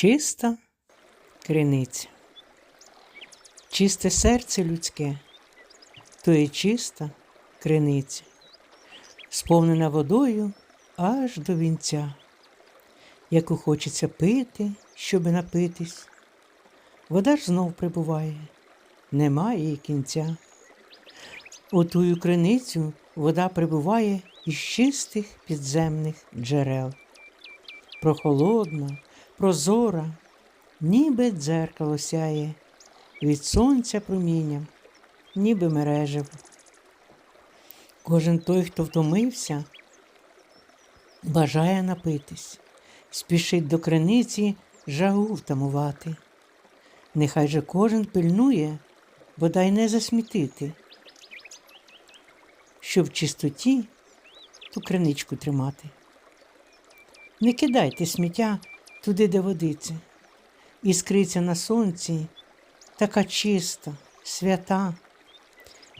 Чиста криниця. Чисте серце людське, то є чиста криниця, сповнена водою аж до вінця, яку хочеться пити, щоби напитись. Вода ж знов прибуває, немає її кінця. У тую криницю вода прибуває із чистих підземних джерел. Прохолодна, прозора, ніби дзеркало сяє, від сонця промінням, ніби мережево. Кожен той, хто втомився, бажає напитись, спішить до криниці жагу втамувати. Нехай же кожен пильнує, бодай не засмітити, щоб в чистоті ту криничку тримати. Не кидайте сміття туди, де водиться, іскриця на сонці, така чиста, свята.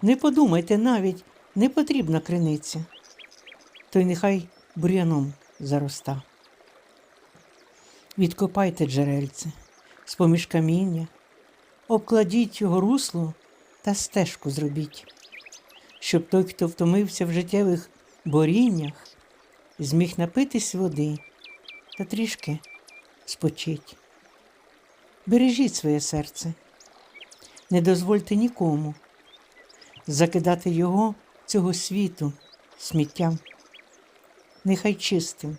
Не подумайте навіть, не потрібна криниця, то й нехай бур'яном зароста. Відкопайте джерельце з поміж каміння, обкладіть його русло та стежку зробіть, щоб той, хто втомився в життєвих боріннях, зміг напитись води та трішки спочить. Бережіть своє серце, не дозвольте нікому закидати його цього світу сміттям. Нехай чистим,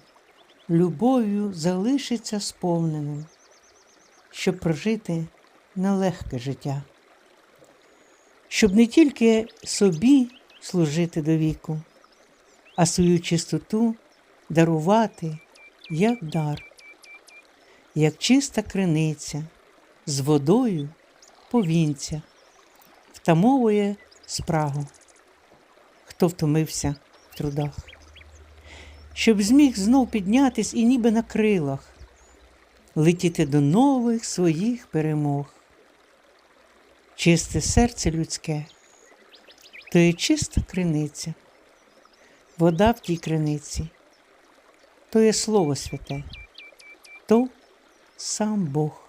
любов'ю залишиться сповненим, щоб прожити нелегке життя, щоб не тільки собі служити до віку, а свою чистоту дарувати як дар, як чиста криниця з водою повінця, втамовує спрагу, хто втомився в трудах, щоб зміг знов піднятись і ніби на крилах, летіти до нових своїх перемог. Чисте серце людське, то є чиста криниця, вода в тій криниці, то є Слово святе, то сам Бог.